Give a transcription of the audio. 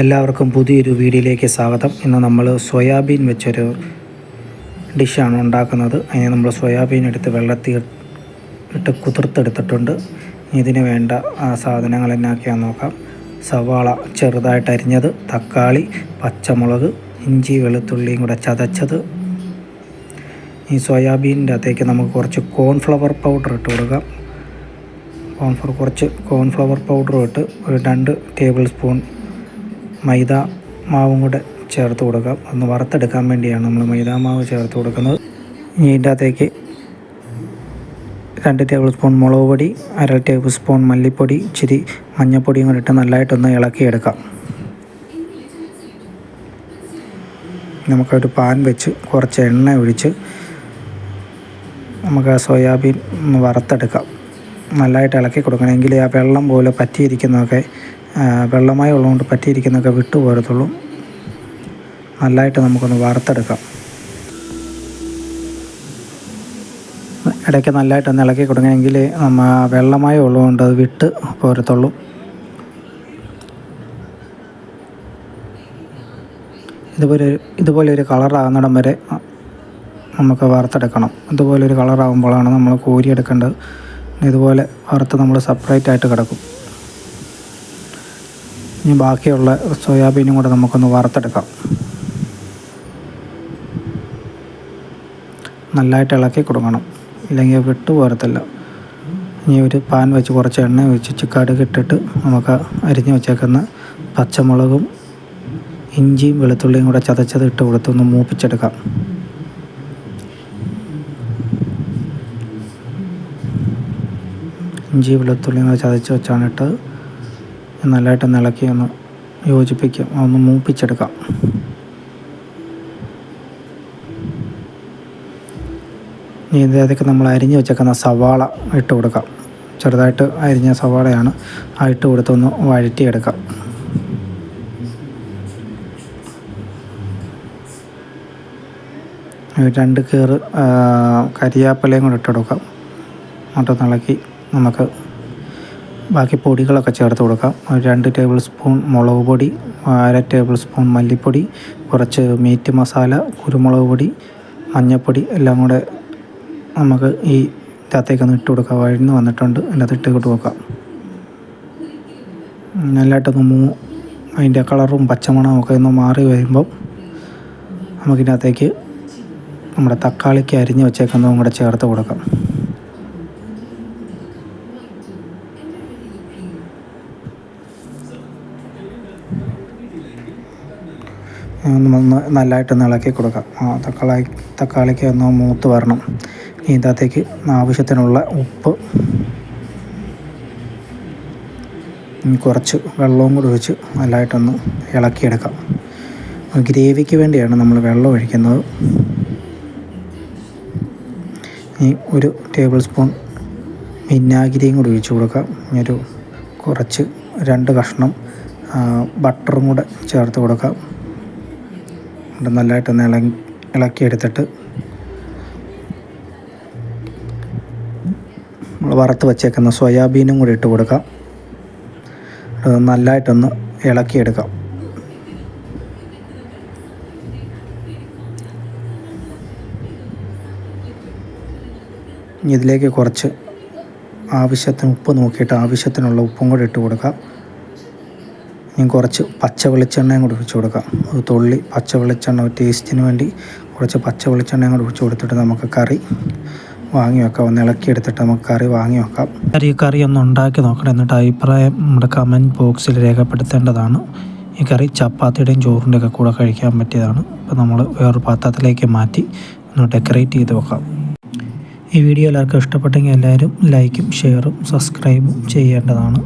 എല്ലാവർക്കും പുതിയൊരു വീഡിയോയിലേക്ക് സ്വാഗതം. ഇന്ന് നമ്മൾ സോയാബീൻ വെച്ചൊരു ഡിഷാണ് ഉണ്ടാക്കുന്നത്. അതിന് നമ്മൾ സോയാബീൻ എടുത്ത് വെള്ളത്തിൽ ഇട്ട് കുതിർത്തെടുത്തിട്ടുണ്ട്. ഇതിന് വേണ്ട സാധനങ്ങൾ എന്നാക്കിയാന്ന് നോക്കാം. സവാള ചെറുതായിട്ട് അരിഞ്ഞത് തക്കാളി പച്ചമുളക് ഇഞ്ചി വെളുത്തുള്ളിയും കൂടെ ചതച്ചത്. ഈ സോയാബീനിന്റെ അകത്തേക്ക് നമുക്ക് കുറച്ച് കോൺഫ്ലവർ പൗഡർ ഇട്ട് കൊടുക്കാം. കോൺഫ്ലവർ കുറച്ച് കോൺഫ്ലവർ പൗഡറും ഇട്ട് ഒരു രണ്ട് ടേബിൾ സ്പൂൺ മൈദ മാവും കൂടെ ചേർത്ത് കൊടുക്കാം. ഒന്ന് വറുത്തെടുക്കാൻ വേണ്ടിയാണ് നമ്മൾ മൈദ മാവ് ചേർത്ത് കൊടുക്കുന്നത്. ഇനി ഇതിന്റെ അകത്തേക്ക് രണ്ട് ടേബിൾ സ്പൂൺ മുളക് പൊടി അര ടേബിൾ സ്പൂൺ മല്ലിപ്പൊടി ഇച്ചിരി മഞ്ഞൾപ്പൊടിയും കൂടെ ഇട്ട് നല്ലതായിട്ടൊന്ന് ഇളക്കിയെടുക്കാം. നമുക്കൊരു പാൻ വെച്ച് കുറച്ച് എണ്ണ ഒഴിച്ച് നമുക്ക് ആ സോയാബീൻ വറുത്തെടുക്കാം. നല്ലതായിട്ട് ഇളക്കി കൊടുക്കണം. എങ്കിൽ ആ വെള്ളം പോലെ പറ്റിയിരിക്കുന്നതൊക്കെ വെള്ളമായി ഉള്ളതുകൊണ്ട് പറ്റിയിരിക്കുന്നതൊക്കെ വിട്ടു പോരത്തുള്ളൂ. നല്ലതായിട്ട് നമുക്കൊന്ന് വറുത്തെടുക്കാം. ഇടയ്ക്ക് നല്ലതായിട്ടൊന്ന് ഇളക്കി കൊടുക്കണമെങ്കിൽ നമ്മ വെള്ളമായി ഉള്ളതുകൊണ്ട് അത് വിട്ട് പോരത്തുള്ളൂ. ഇതുപോലെ ഇതുപോലെ ഒരു കളറാകുന്നിടം വരെ നമുക്ക് വറുത്തെടുക്കണം. ഇതുപോലെ ഒരു കളറാകുമ്പോഴാണ് നമ്മൾ കോരിയെടുക്കേണ്ടത്. ഇതുപോലെ വറുത്ത് നമ്മൾ സെപ്പറേറ്റ് ആയിട്ട് കിടക്കും. ഇനി ബാക്കിയുള്ള സോയാബീനും കൂടെ നമുക്കൊന്ന് വറുത്തെടുക്കാം. നല്ലതായിട്ട് ഇളക്കി കൊടുക്കണം. ഇല്ലെങ്കിൽ വിട്ടു പോരത്തില്ല. ഇനി ഒരു പാൻ വെച്ച് കുറച്ച് എണ്ണ ഒഴിച്ച് കിട്ടിട്ട് നമുക്ക് അരിഞ്ഞ് വെച്ചേക്കുന്ന പച്ചമുളകും ഇഞ്ചിയും വെളുത്തുള്ളിയും കൂടെ ചതച്ചത് ഇട്ട് കൊടുത്ത് ഒന്ന് മൂപ്പിച്ചെടുക്കാം. ഇഞ്ചി വെളുത്തുള്ളിയും കൂടെ ചതച്ച് വെച്ചാണ് നല്ലതായിട്ട് ഇളക്കി ഒന്ന് യോജിപ്പിക്കും. ഒന്ന് മൂപ്പിച്ചെടുക്കാം. ഇതിലേക്ക് നമ്മൾ അരിഞ്ഞ് വെച്ചേക്കുന്ന സവാള ഇട്ട് കൊടുക്കാം. ചെറുതായിട്ട് അരിഞ്ഞ സവാളയാണ്. ആ ഇട്ട് കൊടുത്തൊന്ന് വഴറ്റിയെടുക്കാം. രണ്ട് കേറ് കരിയാപ്പലയും കൂടെ ഇട്ട് കൊടുക്കാം. ഇളക്കി നമുക്ക് ബാക്കി പൊടികളൊക്കെ ചേർത്ത് കൊടുക്കാം. ഒരു രണ്ട് ടേബിൾ സ്പൂൺ മുളക് പൊടി അര ടേബിൾ സ്പൂൺ മല്ലിപ്പൊടി കുറച്ച് മീറ്റ് മസാല കുരുമുളക് പൊടി മഞ്ഞൾപ്പൊടി എല്ലാം കൂടെ നമുക്ക് ഈ ഇതിനകത്തേക്കൊന്ന് ഇട്ട് കൊടുക്കാം. വഴിന്ന് വന്നിട്ടുണ്ട്. അതിനകത്ത് ഇട്ട് ഇട്ട് വെക്കാം. നല്ലതായിട്ടൊന്ന് മൂ അതിന്റെ കളറും പച്ചമണവും ഒക്കെ ഒന്ന് മാറി വരുമ്പം നമുക്കിതിനകത്തേക്ക് നമ്മുടെ തക്കാളിക്ക് അരിഞ്ഞ് വെച്ചേക്കുന്നതും കൂടെ ചേർത്ത് കൊടുക്കാം. ഒന്ന് നല്ലതായിട്ടൊന്ന് ഇളക്കി കൊടുക്കാം. തക്കാളി തക്കാളിക്ക് ഒന്ന് മൂത്ത് വരണം. ഇനി ഇതിനകത്തേക്ക് ആവശ്യത്തിനുള്ള ഉപ്പ് കുറച്ച് വെള്ളവും കൂടി ഒഴിച്ച് നല്ലതായിട്ടൊന്ന് ഇളക്കിയെടുക്കാം. ഗ്രേവിക്ക് വേണ്ടിയാണ് നമ്മൾ വെള്ളം ഒഴിക്കുന്നത്. ഇനി ഒരു ടേബിൾ സ്പൂൺ വിനാഗിരിയും കൂടി ഒഴിച്ച് കൊടുക്കാം. ഒരു കുറച്ച് രണ്ട് കഷ്ണം ബട്ടറും കൂടെ ചേർത്ത് കൊടുക്കാം. എന്നിട്ട് നല്ലതായിട്ടൊന്ന് ഇള ഇളക്കിയെടുത്തിട്ട് നമ്മൾ വറുത്ത് വച്ചേക്കുന്ന സോയാബീനും കൂടി ഇട്ട് കൊടുക്കാം. നല്ലതായിട്ടൊന്ന് ഇളക്കിയെടുക്കാം. ഇതിലേക്ക് കുറച്ച് ആവശ്യത്തിന് ഉപ്പ് നോക്കിയിട്ട് ആവശ്യത്തിനുള്ള ഉപ്പും കൂടി ഇട്ട് കൊടുക്കാം. ഇനി കുറച്ച് പച്ച വെളിച്ചെണ്ണയും കൂടി ഒഴിച്ചു കൊടുക്കാം. ഒരു തുള്ളി പച്ച വെളിച്ചെണ്ണ ടേസ്റ്റിന് വേണ്ടി കുറച്ച് പച്ച വെളിച്ചെണ്ണയും കൂടി ഒഴിച്ചു കൊടുത്തിട്ട് നമുക്ക് കറി വാങ്ങി വെക്കാം. ഒന്ന് ഇളക്കിയെടുത്തിട്ട് നമുക്ക് കറി വാങ്ങി വെക്കാം. ഈ കറി ഒന്ന് ഉണ്ടാക്കി നോക്കണം എന്നിട്ട് അഭിപ്രായം നമ്മുടെ കമന്റ് ബോക്സിൽ രേഖപ്പെടുത്തേണ്ടതാണ്. ഈ കറി ചപ്പാത്തിയുടെയും ചോറിന്റെ ഒക്കെ കൂടെ കഴിക്കാൻ പറ്റിയതാണ്. അപ്പോൾ നമ്മൾ വേറൊരു പാത്രത്തിലേക്ക് മാറ്റി ഒന്ന് ഡെക്കറേറ്റ് ചെയ്ത് വെക്കാം. ഈ വീഡിയോ എല്ലാവർക്കും ഇഷ്ടപ്പെട്ടെങ്കിൽ എല്ലാവരും ലൈക്കും ഷെയറും സബ്സ്ക്രൈബും ചെയ്യേണ്ടതാണ്.